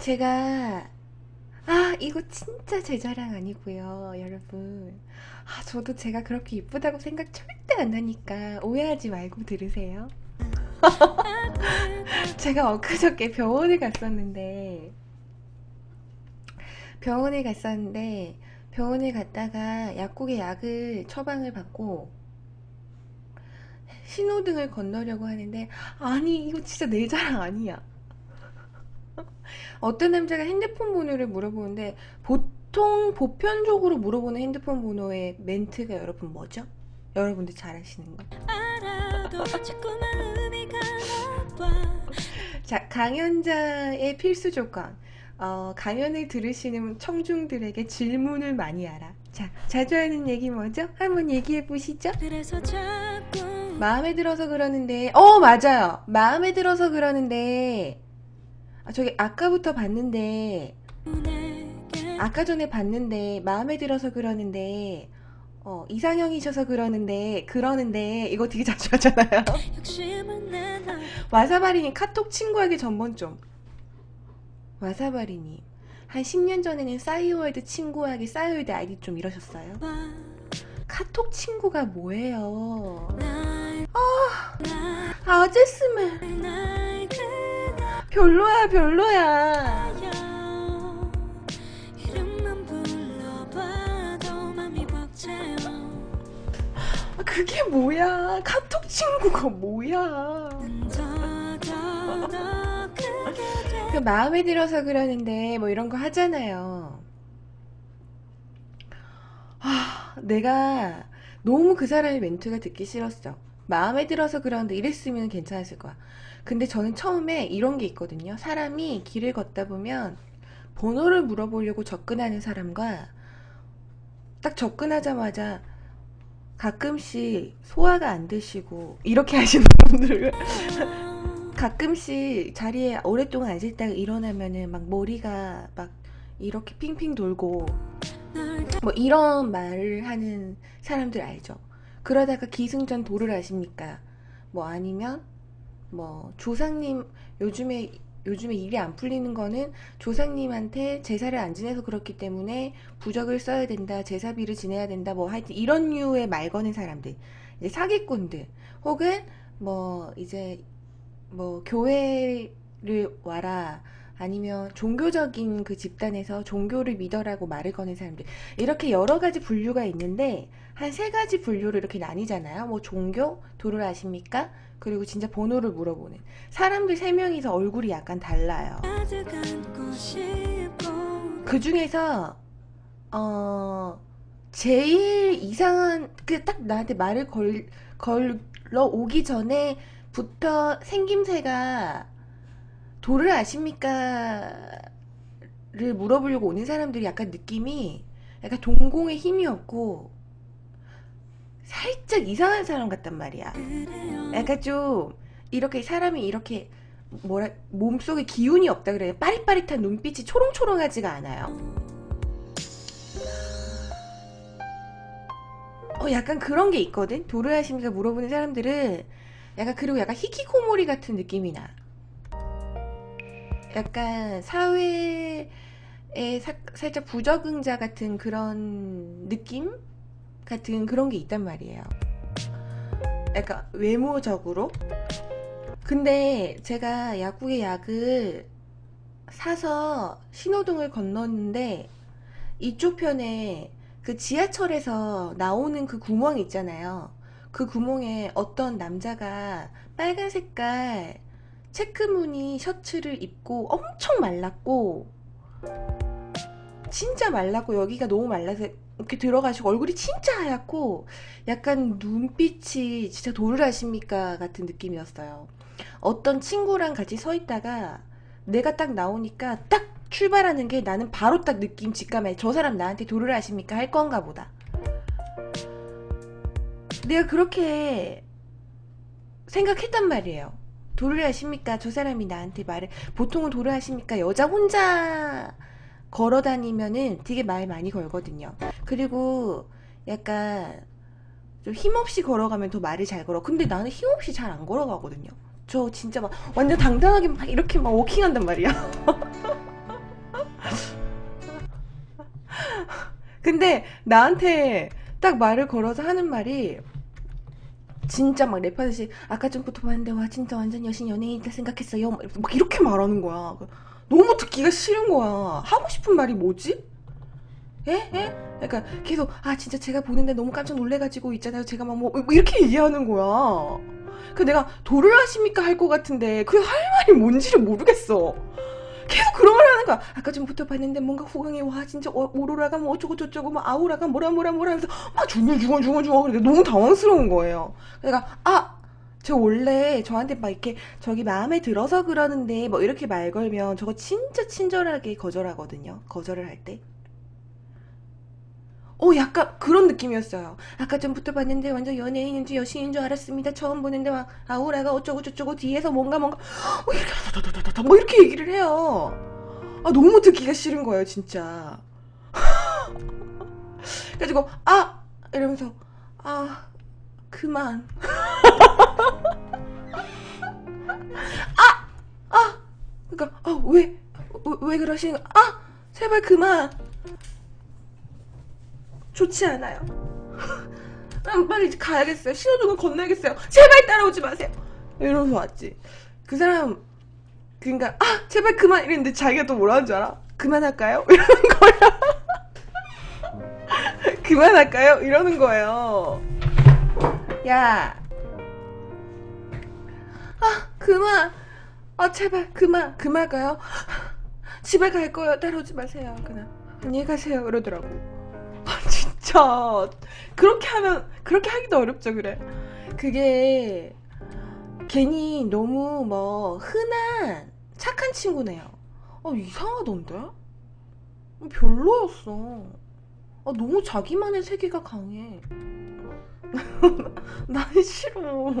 제가 아 이거 진짜 제 자랑 아니고요 여러분. 아 저도 제가 그렇게 이쁘다고 생각 절대 안 하니까 오해하지 말고 들으세요. 제가 엊그저께 병원을 갔었는데 병원에 갔었는데 병원에 갔다가 약국에 약을 처방을 받고 신호등을 건너려고 하는데 아니 이거 진짜 내 자랑 아니야 어떤 남자가 핸드폰 번호를 물어보는데 보통 보편적으로 물어보는 핸드폰 번호의 멘트가 여러분 뭐죠? 여러분들 잘 아시는 거. 자, 강연자의 필수 조건. 어, 강연을 들으시는 청중들에게 질문을 많이 하라. 자, 자주 하는 얘기 뭐죠? 한번 얘기해 보시죠. 마음에 들어서 그러는데, 어, 맞아요. 마음에 들어서 그러는데, 아, 저기 아까부터 봤는데, 아까 전에 봤는데, 마음에 들어서 그러는데, 어, 이상형이셔서 그러는데, 그러는데, 이거 되게 자주 하잖아요. 와사바리님 카톡 친구에게 전번 좀. 와사바리님. 한 10년 전에는 싸이월드 친구에게 싸이월드 아이디 좀 이러셨어요? 카톡 친구가 뭐예요? 아, 아재스맨. 별로야, 별로야. 아, 그게 뭐야? 카톡 친구가 뭐야? 그 마음에 들어서 그러는데 뭐 이런 거 하잖아요. 아, 내가 너무 그 사람의 멘트가 듣기 싫었어. 마음에 들어서 그러는데 이랬으면 괜찮았을 거야. 근데 저는 처음에 이런 게 있거든요. 사람이 길을 걷다 보면 번호를 물어보려고 접근하는 사람과 딱 접근하자마자 가끔씩 소화가 안 되시고 이렇게 하시는 분들 가끔씩 자리에 오랫동안 앉아있다가 일어나면은 막 머리가 막 이렇게 핑핑 돌고 뭐 이런 말을 하는 사람들 알죠? 그러다가 기승전 도를 아십니까? 뭐 아니면 뭐 조상님 요즘에 요즘에 일이 안 풀리는 거는 조상님한테 제사를 안 지내서 그렇기 때문에 부적을 써야 된다, 제사비를 지내야 된다, 뭐 하여튼 이런 류의 말 거는 사람들, 사기꾼들, 혹은 뭐 이제 뭐 교회를 와라, 아니면 종교적인 그 집단에서 종교를 믿어라고 말을 거는 사람들 이렇게 여러 가지 분류가 있는데 한 세 가지 분류로 이렇게 나뉘잖아요. 뭐 종교 도를 아십니까? 그리고 진짜 번호를 물어보는 사람들 세 명이서 얼굴이 약간 달라요. 그 중에서 어 제일 이상한 그 딱 나한테 말을 걸 걸러 오기 전에부터 생김새가 도를 아십니까? 를 물어보려고 오는 사람들이 약간 느낌이 약간 동공에 힘이 없고 살짝 이상한 사람 같단 말이야. 약간 좀 이렇게 사람이 이렇게 뭐라 몸속에 기운이 없다 그래요. 빠릿빠릿한 눈빛이 초롱초롱하지가 않아요. 어 약간 그런 게 있거든. 도를 아십니까 물어보는 사람들은 약간 그리고 약간 히키코모리 같은 느낌이 나. 약간 사회에 사, 살짝 부적응자 같은 그런 느낌 같은 그런 게 있단 말이에요. 약간 외모적으로. 근데 제가 약국에 약을 사서 신호등을 건넜는데 이쪽 편에 그 지하철에서 나오는 그 구멍 있잖아요. 그 구멍에 어떤 남자가 빨간 색깔 체크무늬 셔츠를 입고 엄청 말랐고 진짜 말랐고 여기가 너무 말라서 이렇게 들어가시고 얼굴이 진짜 하얗고 약간 눈빛이 진짜 도를 아십니까 같은 느낌이었어요. 어떤 친구랑 같이 서 있다가 내가 딱 나오니까 딱 출발하는 게 나는 바로 딱 느낌 직감해. 저 사람 나한테 도를 아십니까 할 건가 보다. 내가 그렇게 생각했단 말이에요. 도를 하십니까? 저 사람이 나한테 말을 보통은 도를 하십니까? 여자 혼자 걸어 다니면은 되게 말 많이 걸거든요. 그리고 약간 좀 힘없이 걸어가면 더 말을 잘 걸어. 근데 나는 힘없이 잘 안 걸어가거든요. 저 진짜 막 완전 당당하게 막 이렇게 막 워킹한단 말이야. 근데 나한테 딱 말을 걸어서 하는 말이 진짜 막 랩하듯이 아까 전부터 봤는데 와 진짜 완전 여신 연예인이다 생각했어요. 막막 이렇게 말하는 거야. 너무 듣기가 싫은 거야. 하고 싶은 말이 뭐지? 에? 에? 그러니까 계속 아 진짜 제가 보는데 너무 깜짝 놀래가지고 있잖아요. 제가 막 뭐 이렇게 얘기하는 거야. 그 내가 도를 하십니까? 할 것 같은데 그 할 말이 뭔지를 모르겠어 계속 그런 말 하는 거야 아까 전부터 봤는데 뭔가 후광이 와 진짜 어- 오로라가 뭐 어쩌고 저쩌고 막 아우라가 뭐라 뭐라 뭐라 하면서 막 중얼 중얼 중얼 중얼 그러니까 너무 당황스러운 거예요 내가 아저 원래 저한테 막 이렇게 저기 마음에 들어서 그러는데 뭐 이렇게 말 걸면 저거 진짜 친절하게 거절하거든요. 거절을 할 때. 어, 약간 그런 느낌이었어요. 아까 전부터 봤는데 완전 연예인인 줄 여신인 줄 알았습니다. 처음 보는데 막 아우라가 어쩌고 저쩌고 뒤에서 뭔가 뭔가 어, 이렇게 다다다다다 뭐 이렇게 얘기를 해요. 아, 너무 듣기가 싫은 거예요, 진짜. 그래가지고 아 이러면서 아 그만. 그러니까 아, 왜, 왜, 왜 그러시는 거? 아, 제발 그만. 좋지 않아요. 난 빨리 이제 가야겠어요. 신호등을 건너야겠어요. 제발 따라오지 마세요. 이러면서 왔지. 그 사람 그러니까 아 제발 그만 이랬는데 자기가 또 뭐라는 줄 알아? 그만할까요? 이러는 거야. 그만할까요? 이러는 거예요. 야. 아 그만. 아 제발 그만 그만 가요? 집에 갈 거예요. 따라오지 마세요. 그냥 안녕히 가세요. 이러더라고. 아 진짜 그렇게 하면 그렇게 하기도 어렵죠. 그래. 그게 괜히 너무 뭐 흔한 착한 친구네요. 아 이상하던데? 별로였어. 아 너무 자기만의 세계가 강해. 난 싫어.